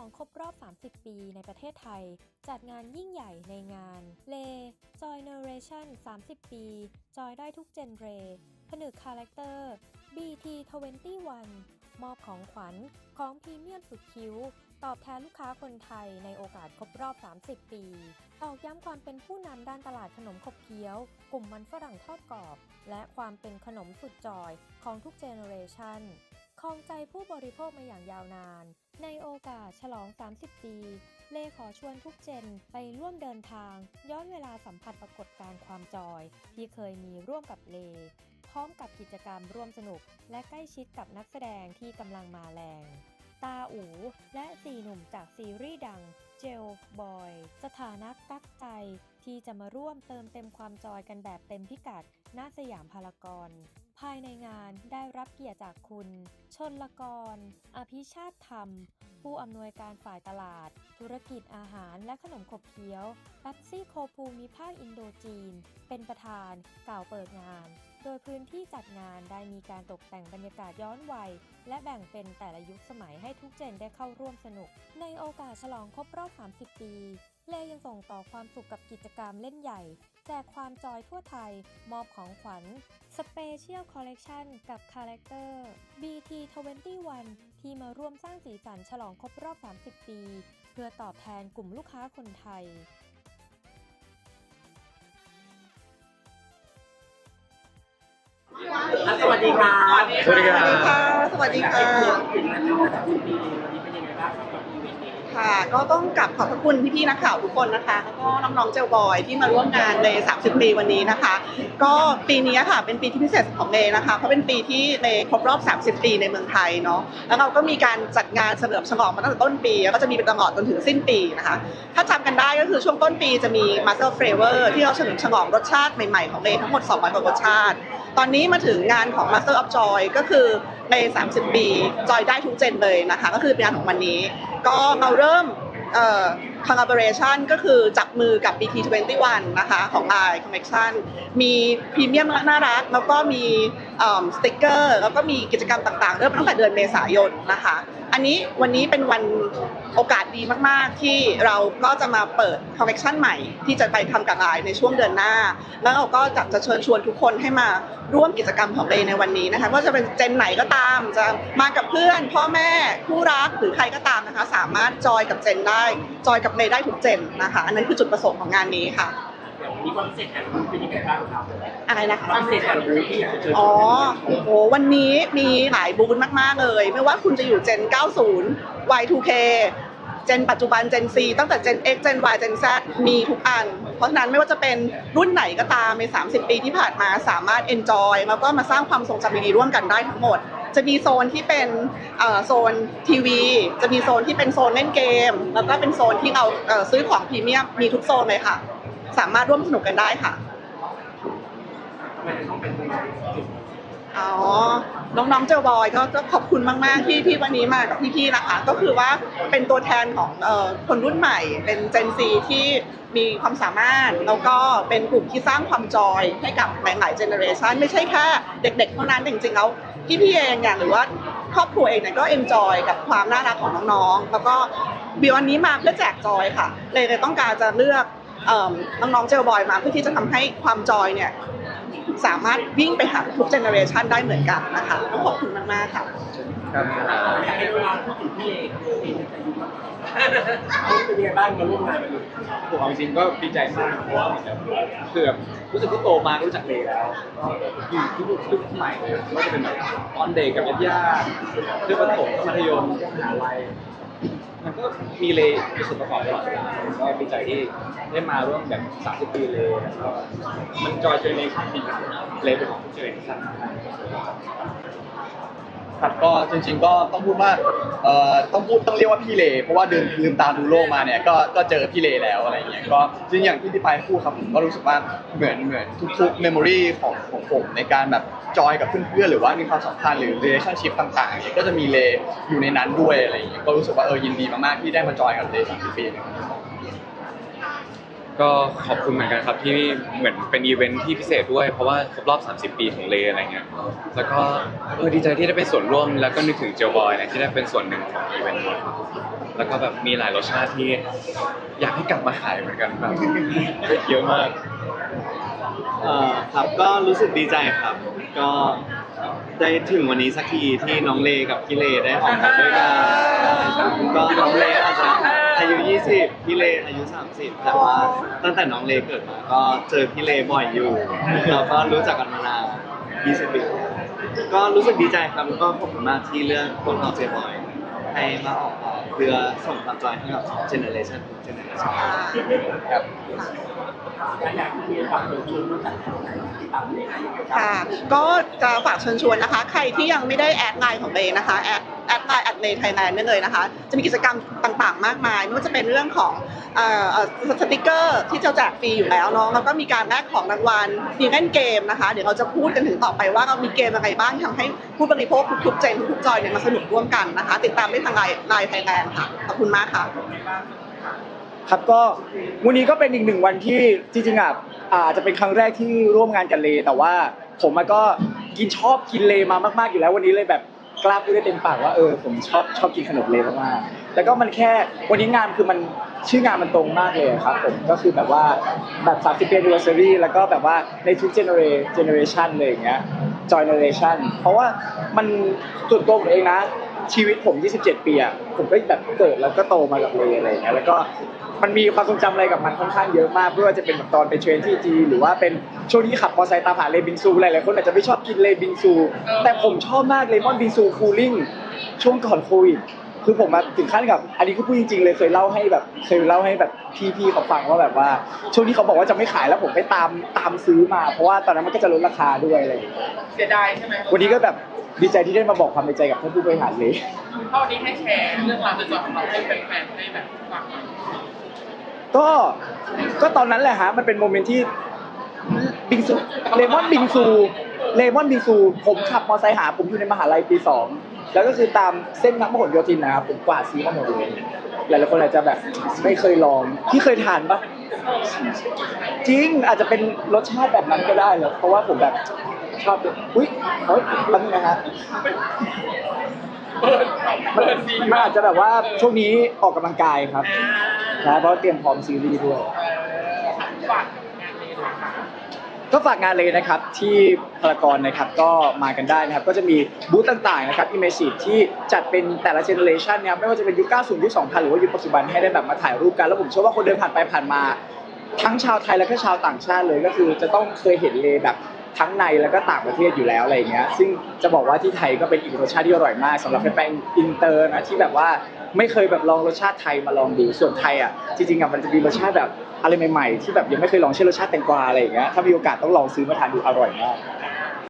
องครบรอบ 30 ปีในประเทศไทย จัดงานยิ่งใหญ่ในงานเลจอยเนเรชั่น30 ปี จอยได้ทุกเจนเรผนึกคาแรคเตอร์ BT21 มอบของขวัญของพรีเมียมสุดคิ้ว ตอบแทนลูกค้าคนไทยในโอกาสครบรอบ 30 ปี ตอกย้ำความเป็นผู้นำด้านตลาดขนมขบเคี้ยว กลุ่มมันฝรั่งทอดกรอบ และความเป็นขนมสุดจอยของทุกเจเนอเรชันครองใจผู้บริโภคมาอย่างยาวนาน ในโอกาส ฉลอง 30 ปี เลขอชวนทุกเจนไปร่วมเดินทาง ย้อนเวลาสัมผัสปรากฏการณ์ความจอย ที่เคยมีร่วมกับเลพร้อมกับกิจกรรมร่วมสนุก และใกล้ชิดกับนักแสดงที่กำลังมาแรง ตาอูและสี่หนุ่มจากซีรีส์ดังเจลบอย สถานะกักใจ ที่จะมาร่วมเติมเต็มความจอยกันแบบเต็มพิกัดณสยามพารากอนภายในงานได้รับเกียรติจากคุณ ชนละกร อภิชาติธรรม ผู้อำนวยการฝ่ายตลาด ธุรกิจอาหารและขนมขบเคี้ยวแป๊บซี่โคภูมิภาคอินโดจีน เป็นประธานกล่าวเปิดงาน โดยพื้นที่จัดงานได้มีการตกแต่งบรรยากาศย้อนวัย และแบ่งเป็นแต่ละยุคสมัยให้ทุกเจนได้เข้าร่วมสนุก ในโอกาสฉลองครบรอบ 30 ปีเลยังส่งต่อความสุขกับกิจกรรมเล่นใหญ่ แจกความจอยทั่วไทย มอบของขวัญสเปเชียลคอลเลกชันกับคาแรคเตอร์ BT21 ที่มาร่วมสร้างสีสันฉลองครบรอบ 30 ปี เพื่อตอบแทนกลุ่มลูกค้าคนไทยอะ สวัสดีครับสวัสดีครับสวัสดีค่ะ ค่ะ ก็ต้องกลับขอบพระคุณพี่ๆนักข่าวทุกคนนะคะ แล้วก็น้องๆเจลบอยที่มาร่วมงานใน 30 ปีวันนี้นะคะ ก็ปีนี้ค่ะเป็นปีที่พิเศษของเนนะคะ เพราะเป็นปีที่เนครบรอบ 30 ปีในเมืองไทยเนาะ แล้วเราก็มีการจัดงานเฉลิมฉลองมาตั้งแต่ต้นปี แล้วก็จะมีเป็นตลอดจนถึงสิ้นปีนะคะ ถ้าจำกันได้ก็คือช่วงต้นปีจะมี Master Flavor ที่เราเฉลิมฉลองรสชาติใหม่ๆของเนทั้งหมด200กว่ารสชาติ ตอนนี้มาถึงงานของ Master of Joy ก็คือ ใน 30 ปี จอยได้ทุกเจนเลยนะคะ ก็คือเป็นงานของวันนี้ ก็เราเริ่มเอ่อ collaboration ก็คือจับมือกับ BT21 นะคะของ i Connection มีพรีเมียมน่ารัก แล้วก็มีสติกเกอร์แล้วก็มีกิจกรรมต่างๆ เริ่มตั้งแต่เดือนเมษายนนะคะ อันนี้วันนี้เป็นวันโอกาสดีมากๆ ที่เราก็จะมาเปิดคอนเนคชันใหม่ที่จะไปทำกับไลน์ในช่วงเดือนหน้า แล้วเราก็จะจะเชิญชวนทุกคนให้มาร่วมกิจกรรมของเรในวันนี้นะคะว่าจะเป็นเจนไหนก็ตามจะมากับเพื่อน พ่อแม่คู่รักหรือใครก็ตามนะคะ สามารถจอยกับเจนได้จอยกับเรได้ทุกเจนนะคะ อันนั้นคือจุดประสงค์ของงานนี้ค่ะมีความพิเศษแต่ละรุ่นเป็นยังไงบ้างครับอะไรนะคะความพิเศษแต่ละรุ่นที่อยากจะเชิญชอ๋อวนโอ้โหวันนี้มีหลายบูธมาก ๆ เลย ไม่ว่าคุณจะอยู่เจน 90 Y2K เจนปัจจุบัน Gen C ตั้งแต่ Gen X Gen Y Gen Z มีทุกอัน เพราะฉะนั้นไม่ว่าจะเป็นรุ่นไหนก็ตามใน 30 ปีที่ผ่านมาสามารถ enjoy แล้วก็มาสร้างความทรงจำดีๆร่วมกันได้ทั้งหมด จะมีโซนที่เป็นโซนทีวี จะมีโซนที่เป็นโซนเล่นเกม แล้วก็เป็นโซนที่เราซื้อของพรีเมียมมีทุกโซนเลยค่ะ สามารถร่วมสนุกกันได้ค่ะ ไมถึงต้องเป็นจุด อ๋อ น้องๆเจลบอยก็ก็ขอบคุณมาก ๆ ที่ที่วันนี้มากับพี่ๆนะคะ ก็คือว่าเป็นตัวแทนของเอ่อคนรุ่นใหม่ เป็นเจนซีที่มีความสามารถ แล้วก็เป็นกลุ่มที่สร้างความจอยให้กับหลายๆเจเนอเรชันไม่ใช่แค่เด็ก ๆ เท่านั้นจริงๆแล้วพี่ๆเองเนี่ยหรือว่าครอบครัวเองเนี่ยก็เอนจอยกับความน่ารักของน้องๆแล้วก็วิววันนี้มาเพื่อแจกจอยค่ะเลยเลยต้องการจะเลือกเอิ่มน้องๆเจลบอยมาเพื่อที่จะทำให้ความจอยเนี่ย สามารถวิ่งไปหาทุกเจเนอเรชันได้เหมือนกันนะคะต้องขอบคุณมากๆค่ะครับอยากให้เวลาพูดถึงพี่เอกพี่เป็นยังไงบ้างมาร่วมงานวันผมเอาจริงก็ดีใจมากเพราะว่าเหมือบบคือแบบรู้สึกว่าโตมารู้จักเลแล้วอยู่ทุกทุกสมัยเลยก็จะเป็นแบบตอนเด็กกับญาติเพื่อนประถมมัธยมมหาลัย มันก็มีเลยมีส่วนประกอบตลอดเวลาก็ดีใจที่ได้มาร่วมแบบ 30 ปีเลยแล้วก็มันจอยเจอในจริงๆเลยเป็นของทุกเจอในสั้น ครับก็จริง ๆ ก็ต้องพูดว่าเอ่อต้องพูดต้องเรียกว่าพี่เล เพราะว่าเดินลืมตาดูโลกมาเนี่ยก็ก็เจอพี่เลแล้วอะไรเงี้ยก็จริงอย่างที่พี่ปายพูดครับผมก็รู้สึกว่าเหมือนเหมือนทุกๆเมมโมรีของของผมในการแบบจอยกับเพื่อนๆหรือว่ามีความสัมพันธ์หรือ relationship ต่างๆเนี่ยก็จะมีเลอยู่ในนั้นด้วยอะไรเงี้ยก็รู้สึกว่าเออยินดีมากๆที่ได้มาจอยกับเลสามสิบปี ก็ขอบคุณเหมือนกันครับที่เหมือนเป็นอีเวนท์ที่พิเศษด้วยเพราะว่าครบรอบ 30 ปีของเลอะไรเงี้ยแล้วก็เออดีใจที่ได้เป็นส่วนร่วมแล้วก็นึกถึงเจลบอยนะที่ได้เป็นส่วนหนึ่งของอีเวนต์นี้ครับแล้วก็แบบมีหลายรสชาติที่อยากให้กลับมาขายเหมือนกันแบบเยอะมากเอ่อครับก็รู้สึกดีใจครับ ก็ได้ถึงวันนี้สักทีที่น้องเลกับพี่เลได้ออกมาด้วยกันก็น้องเลอาจจะ อายุ 20 พี่เลอายุ 30 แต่ว่าตั้งแต่น้องเลเกิดมา ก็เจอพี่เลบ่อยอยู่เราก็รู้จักกันมานาน 20 ปี ก็รู้สึกดีใจครับแล้วก็ขอบคุณมากที่เลือกพวกเราเจบอยให้มาออกเพื่อส่งความจอยให้กับเจเนอเรชันเจเนอเรชันครับอยากที่ฝากเชิญชวนมาจากทางไหนติดตามได้ยังไงบ้างค่ะ ก็จะฝากเชิญชวนนะคะ ใครที่ยังไม่ได้แอดไลน์ของเลนะคะแอด แอดไลน์แอดเลไทยแลนด์ได้เลยนะคะ จะมีกิจกรรมต่างๆ มากมายไม่ว่าจะเป็นเรื่องของสติกเกอร์ที่จะแจกฟรีอยู่แล้วเนาะแล้วก็มีการแลกของรางวัลมีเล่นเกมนะคะ เดี๋ยวเราจะพูดกันถึงต่อไปว่าเรามีเกมอะไรบ้างที่ทำให้ผู้บริโภคทุกๆเจนทุกๆจอยเนี่ยมาสนุกร่วมกันนะคะ ติดตามได้ทางไลน์ไลน์ไทยแลนด์ค่ะขอบคุณมากค่ะครับก็วันนี้ก็เป็นอีกหนึ่งวันที่จริงๆอะอาจจะเป็นครั้งแรกที่ร่วมงานกันเลแต่ว่าผมก็กินชอบกินเลมามากๆอยู่แล้ววันนี้เลยแบบ กล้าพูดได้เต็มปากว่าเออผมชอบชอบกินขนมเลมากๆแล้วก็มันแค่วันนี้งานคือมันชื่องานมันตรงมากเลยครับผมก็คือแบบว่าแบบ30ปี anniversary แล้วก็แบบว่าในทุก generation เลยอย่างเงี้ย generation เพราะว่ามันส่วนตัวผมเองนะ ชีวิตผม 27 ปีอะผมก็แบบเกิดแล้วก็โตมากับเลยอะไรอย่างเงี้ยแล้วก็มันมีความทรงจำอะไรกับมันค่อนข้างเยอะมากไม่ว่าจะเป็นแบบตอนไปเทรนที่จีนหรือว่าเป็นช่วงที่ขับมอเตอร์ไซค์ตามหาเลบินซูหลายๆคนอาจจะไม่ชอบกินเลบินซู แต่ผมชอบมากเลมอนบินซูคูลิ่งช่วงก่อนโควิด คือผมมาถึงขั้นกับ อันนี้ก็พูดจริงๆเลยเคยเล่าให้แบบเคยเล่าให้แบบพี่ๆเขาฟังว่าแบบว่า ช่วงที่เขาบอกว่าจะไม่ขายแล้วผมไปตามตามซื้อมา เพราะว่าตอนนั้นมันก็จะลดราคาด้วยอะไรอย่างเงี้ยเสียดายใช่ไหมวันนี้ก็แบบดีใจที่ได้มาบอกความในใจกับท่านผู้บริหารเลยถ้าวันนี้ให้แชร์เรื่องราวในส่วนของเราให้แฟนๆได้แบบฟังหน่อยก็ก็ตอนนั้นแหละฮะมันเป็นโมเมนต์ที่บิงซูเลมอนบิงซูเลมอนบิงซูผมขับมอเตอร์ไซค์หาผมอยู่ในมหาลัยปีสอง แล้วก็คือตามเส้นนักมหนโยธินนะครับผมกวาดซื้อมาหมดเลยหลายๆคนอาจจะแบบไม่เคยลองพี่เคยทานปะจริงอาจจะเป็นรสชาติแบบนั้นก็ได้เหรอเพราะว่าผมแบบชอบอุ้ยเฮ้ยแป๊บนึงนะฮะมันอาจจะแบบว่าช่วงนี้ออกกำลังกายครับนะเพราะเตรียมพร้อมซีรีส์ด้วย ฝากงานนี้ด้วยค่ะ ก็ฝากงานเลยนะครับที่พารากอนนะครับก็มากันได้นะครับก็จะมีบูธต่างๆนะครับอิมเมจีที่จัดเป็นแต่ละเจเนอเรชันนะครับไม่ว่าจะเป็นยุค 90 ยุค 2000 หรือว่ายุคปัจจุบันให้ได้แบบมาถ่ายรูปกัน แล้วผมเชื่อว่าคนเดินผ่านไปผ่านมา ทั้งชาวไทยและก็ชาวต่างชาติเลยก็คือจะต้องเคยเห็นเลยแบบ ทั้งในแล้วก็ต่างประเทศอยู่แล้วอะไรเงี้ย ซึ่งจะบอกว่าที่ไทยก็เป็นอีกรสชาติที่อร่อยมากสำหรับแฟนๆอินเตอร์นะที่แบบว่าไม่เคยแบบลองรสชาติไทยมาลองดูส่วนไทยอะจริงๆอะมันจะมีรสชาติแบบอะไรใหม่ๆ ที่แบบยังไม่เคยลองเช่นรสชาติแตงกวาอะไรอย่างเงี้ยถ้ามีโอกาสต้องลองซื้อมาทานดูอร่อยมาก